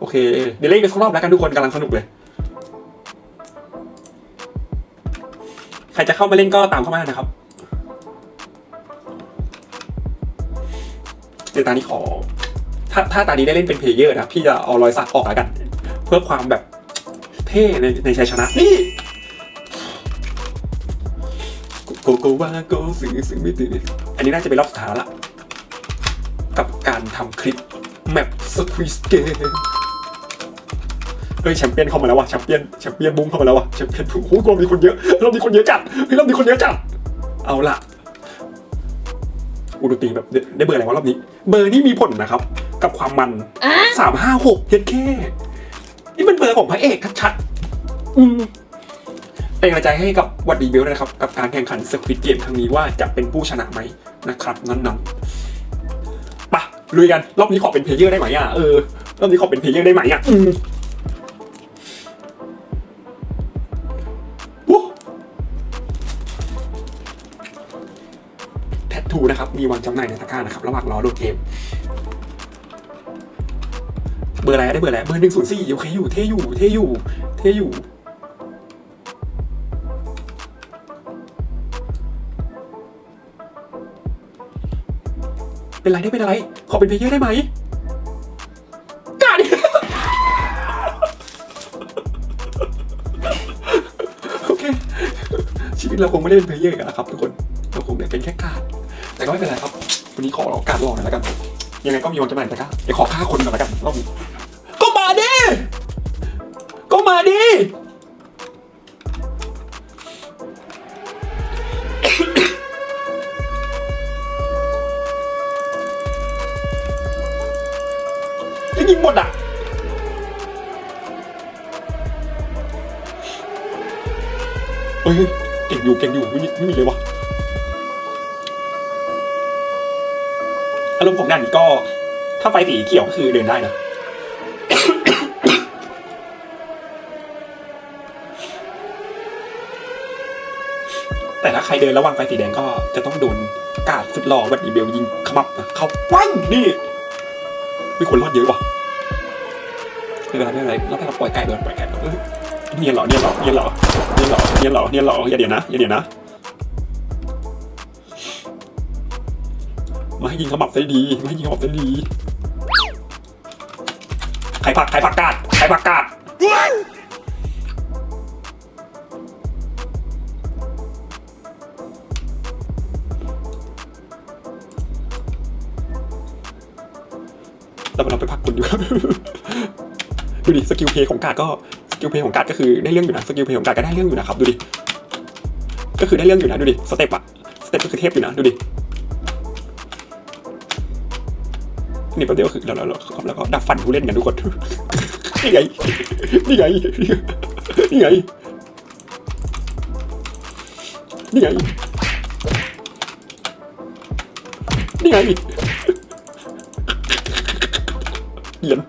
โอเค เดี๋ยวเล่นกันสักรอบแล้วกันทุกคนกำลังสนุกเลย ใครจะเข้ามาเล่นก็ตามเข้ามานะครับ เดี๋ยวตานี้ขอ ถ้าถ้าตานี้ได้เล่นเป็นเพลเยอร์นะพี่จะเอารอยสักออกแล้วกัน เพื่อความแบบเท่ในในชัยชนะ นี่โกโกวาโกสื่อสื่อไม่ตื่นอันนี้น่าจะเป็นรอบสุดท้ายละ กับการทำคลิปแมปสควิสเกม เฮ้ยแชมเปี้ยนเข้ามาแล้วว่ะแชมเปี้ยนแชมเปี้ยนบุ้งเข้ามาแล้วว่ะแชมเปี้ยนบุ้งโอ้โหรอบนี้คนเยอะรอบนี้คนเยอะจัดเฮ้ยรอบนี้คนเยอะจัดเอาละอุดตีแบบได้ได้เบอร์อะไรวะรอบนี้ เบอร์นี่มีผลนะครับ กับความมันสามห้าหกเฮ็ดแค่นี่เป็นเบอร์ของพระเอกชัดๆอืมเป็นกำลังใจให้กับวัดดีเบลด้วยนะครับ กับการแข่งขันสควิตเกมครั้งนี้ว่าจะเป็นผู้ชนะไหมนะครับนั้นๆปะลุยกัน รอบนี้ขอเป็นเพลเยอร์ได้ไหมอะเออรอบนี้ขอเป็นเพลเยอร์ได้ไหมอะอืมำหน่ายในตะกร้านะครับระหว่างรอโหลดเกม เบอร์อะไรได้เบอร์อะไรเบอร์หนึ่งศูนย์สี่โอเคอยู่เท่อยู่เท่อยู่เท่อยู่เป็นไรได้เป็นอะไร ขอเป็นเพลเยอร์ได้ไหมกาดโอเค ชีวิตเราคงไม่ได้เป็นเพลเยอร์กันแล้วครับทุกคน เราคงได้เป็นแค่การด ก็ไม่เป็นไรครับ วันนี้ขอการลองหน่อยแล้วกัน ยังไงก็มีวันจำหน่าแต่ก็เดี๋ยวขอฆ่าคนก่อนแล้วกันรอบนี้ก็มาดิก็มาดิจะยิงหมดอะเฮ้ยเก่งอยู่เก่งอยู่ไม่มีไม่มีเลยวะ อารมณ์ของด่นก็ ถ้าไฟสีเขียวก็คือเดินได้นะแต่ถ้าใครเดินระหว่างไฟสีแดงก็จะต้องโดนกาดสุดหล่อวัดดีเบลยิงขมับเข้าปั้งนี่มีคนรอดเยอะว่ะไม่เป็นไรไม่เป็นไรเราแค่เราปล่อยไก่เดินปล่อยไก่เดินเอ้ยเนียเหรอเนี่ยเหรอเนี่ยเหรอเนี่ยเหรอเนียเหรอเนียเหรออย่าเดี๋ยวนะอย่าเดี๋ยวนะ มาให้ยิงขมับได้ดีมาให้ยิงขมับได้ดีใครผักใครผักกาดใครผักกาดเราเราไปพักคนอยู่ดูดิสกิลเพย์ของกาดก็สกิลเพย์ของกาดก็คือได้เรื่องอยู่นะสกิลเพย์ของกาดก็ได้เรื่องอยู่นะครับดูดิก็คือได้เรื่องอยู่นะดูดิสเต็ปอะสเต็ปก็คือเทพอยู่นะดูดิ นี่แป๊บเดียวคือแล้วแล้วแล้วก็ดับฟันผู้เล่นกันทุกคนนี่ไงนี่ไงนี่ไงนี่ไงนี่ไงเหยียน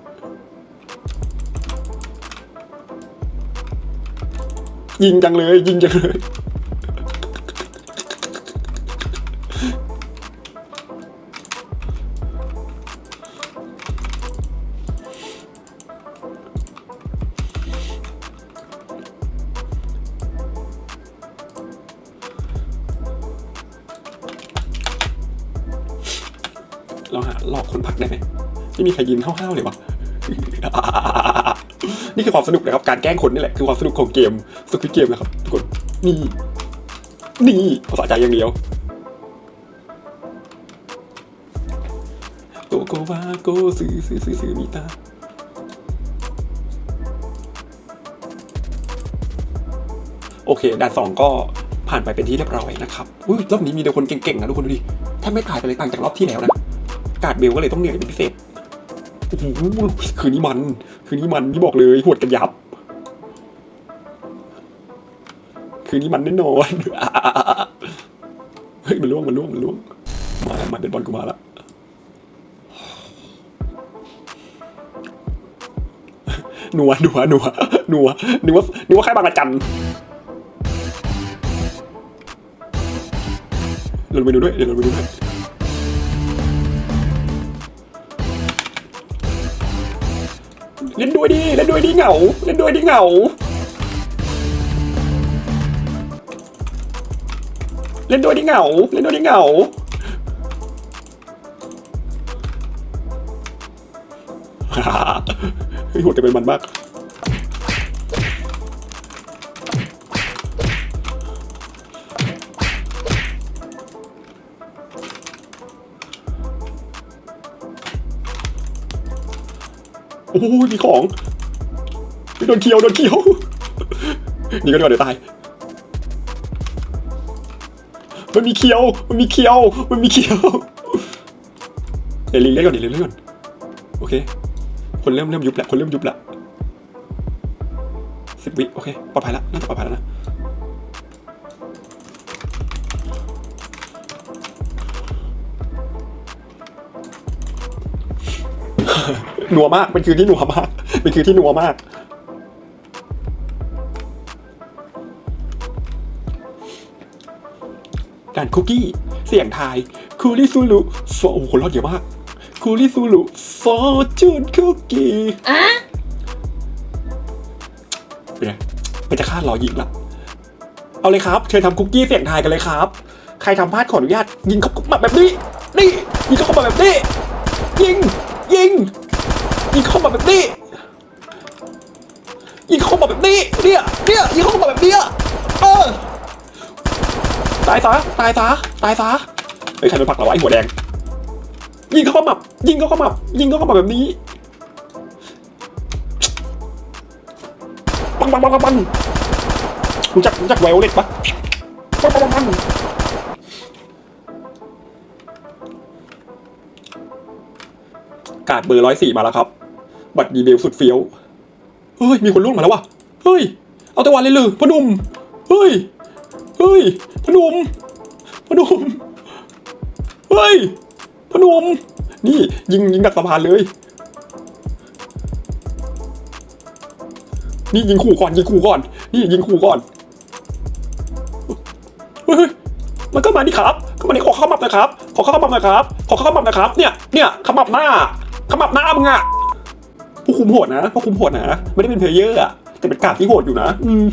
ยิงจังเลยยิงจังเลย ราหลอกคนพักได้ไหมไม่มีใครยินห้าวๆเลยวะนี่คือความสนุกนะครับ การแกล้งคนนี่แหละคือความสนุกของเกมสควิตเกมนะครับทุกคนนี่นี่ภาษาใจอย่างเดียวโกโกวาโกซื้อซื้อซื้อซื้อมีตาโอเคด่านสองก็ผ่านไปเป็นที่เรียบร้อยนะครับอุ้ยรอบนี้มีแต่คนเก่งๆนะทุกคนดูดิแทบไม่ตายไปเลยต่างจากรอบที่แล้วนะ กาดเบลก็เลยต้องเหนื่อยเป็นพิเศษโอ้โหคืนนี้มัน คืนนี้มันที่บอกเลยหวดกันยับ คืนนี้มันแน่นอนเฮ้ยมันล่วงมันล่วงมันล่วงมาแล้วมาเป็นบอลกูมาแล้วนัวหนัวหนัวหนัวนัวนัวแค่บางระจันเราไปดูด้วยเดี๋ยวเราไปดูด้วย เล่นด้วยดิเล่นด้วยดิเหงาเล่นด้วยดิเหงาเล่นด้วยดิเหงาเล่นด้วยดิเหงาเฮ้ยโหดจะเป็นมันมาก โอ้โหมีของโดนเคียวโดนเคียวนี่ก็ดีกว่าเดี๋ยวตายมันมีเคียว มันมีเคียว มันมีเคียวเดี๋ยวลิงเล่นก่อนเดี๋ยวลิงเล่นก่อน โอเค คนเริ่มเริ่มยุบแล้วคนเริ่มยุบแล้วสิบวิ โอเค ปลอดภัยแล้วน่าจะปลอดภัยแล้วนะ นัวมากเป็นคืนที่นัวมากเป็นคืนที่นัวมากด่านคุกกี้ เสียงทาย คูริซูรุฟอโอ้โหคนรอดเยอะมาก คูริซูรุฟอร์จูนคุกกี้เป็นไงเป็นจะคาดรอยิงละเอาเลยครับ เชิญทำคุกกี้เสียงทายกันเลยครับ ใครทำพลาดขออนุญาตยิงเข้ามาแบบนี้ นี่ยิงเข้ามาแบบนี้ ยิง ยิง ยิงเข้ามาแบบนี้ยิงเข้ามาแบบนี้เนี่ยเนี่ยยิงเข้ามาแบบเนี้ยเออตายซะตายซะตายซะเฮ้ยใครเป็นปักเราไว้หัวแดง ยิงเข้าขมับยิงเข้าขมับยิงเข้าขมับแบบนี้ปังปังปังปังปังรู้จักรู้จักไวโอเลตปะปังปังปังปังการ์ดเบอร์ร้อยสี่มาแล้วครับ บัตรดีเบลสุดเฟี้ยว เฮ้ย มีคนล่วงมาแล้ววะเฮ้ย เอาแต่วันเลยเลยพอหนุ่มเฮ้ย เฮ้ย พนุ่มพนุ่มเฮ้ย พนุ่มนี่ยิงยิงดักสะพานเลย นี่ยิงขู่ก่อนยิงขู่ก่อน นี่ยิงขู่ก่อน เฮ้ยมันก็มาดิครับก็มาดิขอเข้ามับนะครับ ขอเข้ามับนะครับ ขอเข้ามับนะครับ เนี่ย เนี่ยขมับหน้าขมับหน้ามึงอะ ผู้คุมโหดนะผู้คุมโหดนะ ไม่ได้เป็นเพลเยอร์อะแต่เป็นกาดที่โหดอยู่นะ อืม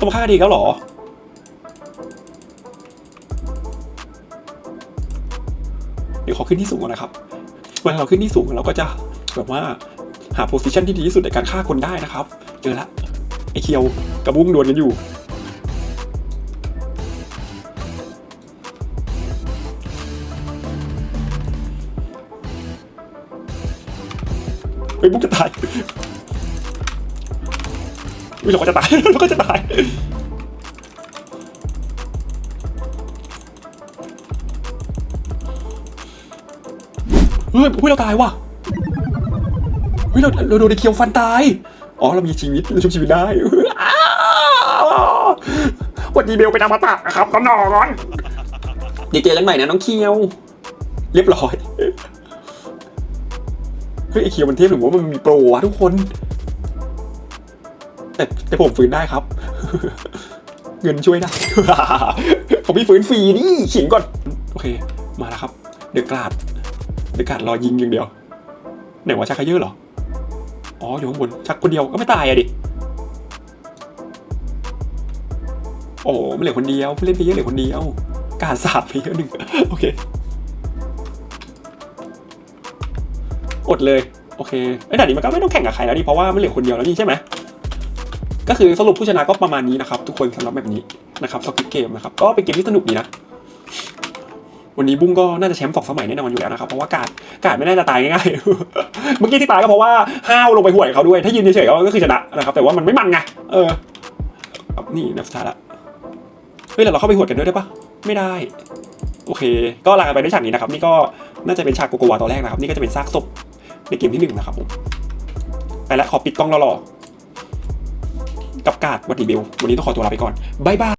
ต้องฆ่าดีแล้วหรอเดี๋ยวขอขึ้นที่สูงก่อนนะครับเวลาเราขึ้นที่สูงเราก็จะแบบว่าหาโพสิชันที่ดีที่สุดในการฆ่าคนได้นะครับ เจอละไอเคียวกับบุ้งดวลกันอยู่ ฮ้ยบุ้งจะตายอุ้ยเราก็จะตายเราก็จะตายเฮ้ยเฮ้ยเราตายว่ะเฮ้ยเราเราโดนไอ้เคียวฟันตายอ๋อเรามีชีวิตเราชุบชีวิตได้วันดีเบลเป็นอมตะครับตอนนอนเดี๋ยวเจอกันใหม่นะน้องเคียว เรียบร้อย ฮ้ยไอเคียวมันเทพหรือว่ามันมีโปรวะทุกคน แต่แต่ผมฟื้นได้ครับ เงินช่วยได้ผมมีฟื้นฟรีนี่ขิงก่อน โอเค มาแล้วครับ เดือกราดเดือกราดรอยิงอย่างเดียว ไหนว่าชักขยอเหรอ อ๋ออยู่ข้างบนชักคนเดียวก็ไม่ตายอะดิ โอ้ไม่เหลือคนเดียวผู้เล่นเพลเยอร์เหลือคนเดียว การสาดเพลเยอร์หนึ่งโอเค อดเลยโอเคไอ้ด่านนี้มันก็ไม่ต้องแข่งกับใครแล้วนี่เพราะว่ามันเหลือคนเดียวแล้วนี่ใช่ไหมก็คือสรุปผู้ชนะก็ประมาณนี้นะครับ ทุกคนสำหรับแบบนี้นะครับสกิปเกมนะครับก็เป็นเกมที่สนุกดีนะวันนี้บุ้งก็น่าจะแชมป์สองสมัยแน่นอนอยู่แล้วนะครับเพราะว่าการการไม่น่าจะตายง่ายๆเมื่อกี้ที่ตายก็เพราะว่าห้าวลงไปห่วยเขาด้วย ถ้ายืนเฉยๆก็คือชนะนะครับ แต่ว่ามันไม่มันไงเออนี่นับสุดท้ายละเฮ้ยเราเข้าไปหวดกันด้วยได้ปะไม่ได้ โอเค ก็ลากันไปด้วยฉากนี้นะครับ นี่ก็น่าจะเป็นฉากโกโกวาตัวแรกนะครับ นี่ก็จะเป็นซากศพ ในเกมที่หนึ่งนะครับผม ไปแล้วขอปิดกล้องรอๆกับกาดวัตถีเบล วันนี้ต้องขอตัวลาไปก่อนบายบาย